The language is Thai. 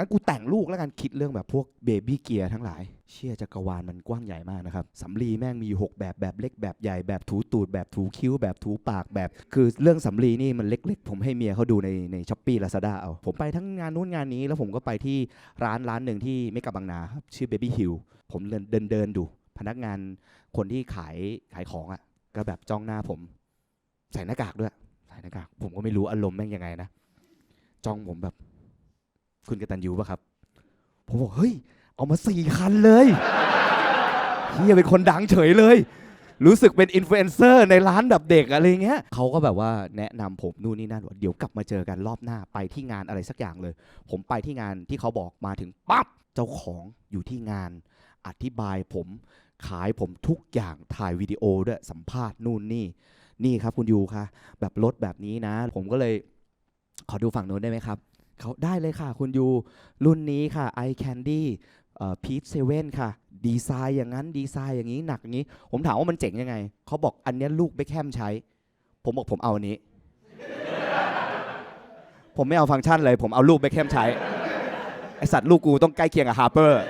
งั้นกูแต่งลูกแล้วกันคิดเรื่องแบบพวกเบบี้เกียร์ทั้งหลาย เชี่ยจักรวาลมันกว้างใหญ่มากนะครับสำลีแม่งมีอยู่หกแบบแบบเล็กแบบใหญ่แบบถูตูดแบบถูคิ้วแบบถูปากแบบ คือเรื่องสำลีนี่มันเล็ก ๆ ผมให้เมียเขาดูในในช้อปปี้ลาซาด้าเอา ผมไปทั้งงานนู้นงานนี้ แล้วผมก็ไปที่ร้านร้านหนึ่งที่ไม่กับบางนาครับชื่อ Baby Hill ผมเดินเดินเดินดู พนักงานคนที่ขายขายของอะ่ะก็แบบจ้องหน้าผม ใส่หน้ากากด้วยใส่หน้ากากผมก็ไม่รู้อารมณ์แม่งยังไงนะจ้องผมแบบ คุณกตันยูป่ะครับ ผมบอกเฮ้ย เอามาสี่คันเลยเฮียเป็นคนดังเฉยเลย รู้สึกเป็นอินฟลูเอนเซอร์ในร้านแบบเด็กอะไรเงี้ยเขาก็แบบว่าแนะนำผมนู่นนี่นั่นว่าเดี๋ยวกลับมาเจอกันรอบหน้าไปที่งานอะไรสักอย่างเลย ผมไปที่งานที่เขาบอกมาถึงปั๊บเจ้าของอยู่ที่งาน อธิบายผมขายผมทุกอย่างถ่ายวิดีโอด้วยสัมภาษณ์นู่นนี่ นี่ครับคุณยูคะแบบรถแบบนี้นะ ผมก็เลยขอดูฝั่งโน้นได้ไหมครับ เขาได้เลยค่ะ คุณยูรุ่นนี้ค่ะ i candy พีทเซเว่นค่ะ ดีไซน์อย่างนั้นดีไซน์อย่างนี้หนักอย่างนี้ ผมถามว่ามันเจ๋งยังไง เขาบอกอันนี้ลูกเบคแฮมใช้ ผมบอกผมเอาอันนี้ ผมไม่เอาฟังก์ชันเลย ผมเอาลูกเบคแฮมใช้ ไอสัตว์ลูกกูต้องใกล้เคียงกับฮาร์เปอร์